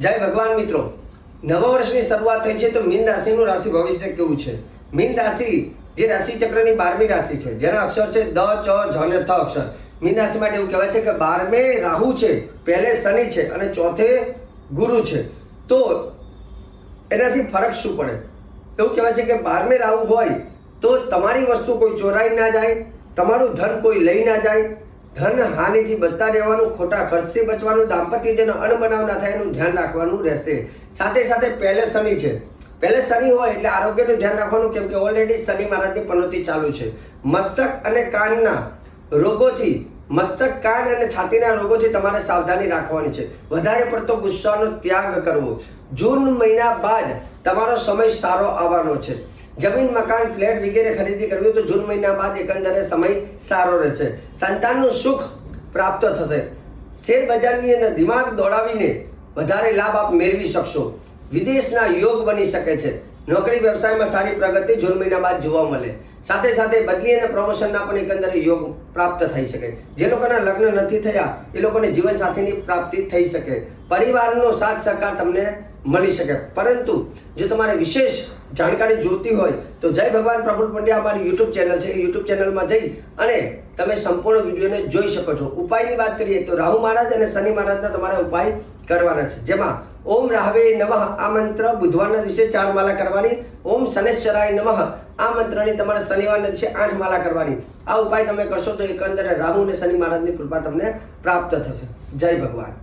જય ભગવાન મિત્રો. નવા વર્ષની શરૂઆત થઈ છે તો મીન રાશિનું રાશિ ભવિષ્ય કેવું છે? મીન રાશિ જે રાશિ ચક્રની બારમી રાશિ છે, જેના અક્ષર છે દ, ચ, જ અને થ અક્ષર. મીન રાશિ માટે એવું કહેવાય છે કે બારમે રાહુ છે, પહેલે શનિ છે અને ચોથે ગુરુ છે. તો એનાથી ફરક શું પડે? એવું કહેવાય છે કે બારમે રાહુ હોય તો તમારી વસ્તુ કોઈ ચોરાઈ ના જાય, તમારું ધન કોઈ લઈ ના જાય ધન હાનિથી બચતા રહેવાનું, ખોટા ખર્ચથી બચવાનું દાંપત્ય જેનો અણબનાવ ના થાય એનું ધ્યાન રાખવાનું રહેશે. સાથે સાથે પહેલે શનિ છે. પહેલે શનિ હોય એટલે આરોગ્યનું ધ્યાન રાખવાનું, કેમ કે ઓલરેડી શનિ મહારાજની પનોતી ચાલુ છે. મસ્તક અને કાનના રોગોથી, મસ્તક, કાન અને છાતીના રોગોથી તમારે સાવધાની રાખવાની છે. વધારે પડતો ગુસ્સાનો ત્યાગ કરવો. જૂન મહિના બાદ તમારો સમય સારો આવવાનો છે. જમીન, મકાન, ફ્લેટ વગેરે ખરીદી કરવી તો જૂન મહિના બાદ એકંદરે સમય સારો રહેશે. સંતાનનું સુખ પ્રાપ્ત થશે. શેર બજારની અંદર દિમાગ દોડાવીને વધારે લાભ આપ મેળવી શકશો. વિદેશના યોગ બની શકે છે. નોકરી, વ્યવસાયમાં સારી પ્રગતિ જૂન મહિના બાદ જોવા મળે. સાથે સાથે બદલી અને પ્રમોશનના પણ એકંદરે યોગ પ્રાપ્ત થઈ શકે. જે લોકોના લગ્ન નથી થયા, એ લોકોને જીવનસાથીની પ્રાપ્તિ થઈ શકે. પરિવારનો સાથ સહકાર તમને મળી શકે. પરંતુ જો તમારે વિશેષ જાણકારી જોઈતી હોય, તો જય ભગવાન પ્રફુલ પંડ્યા અમારી યુટ્યુબ ચેનલ છે. યુટ્યુબ ચેનલમાં જઈ અને તમે સંપૂર્ણ વિડીયોને જોઈ શકો છો. ઉપાયની વાત કરીએ તો રાહુ મહારાજ અને શનિ મહારાજના તમારે ઉપાય કરવાના છે. જેમાં ઓમ રાહવે નમઃ, આ મંત્ર બુધવારના દિવસે ચાર માલા કરવાની. ઓમ શનેશ્વરાય નમઃ, આ મંત્રની તમારે શનિવારના દિવસે આઠ માલા કરવાની. આ ઉપાય તમે કરશો તો એકંદરે રાહુ અને શનિ મહારાજની કૃપા તમને પ્રાપ્ત થશે. જય ભગવાન.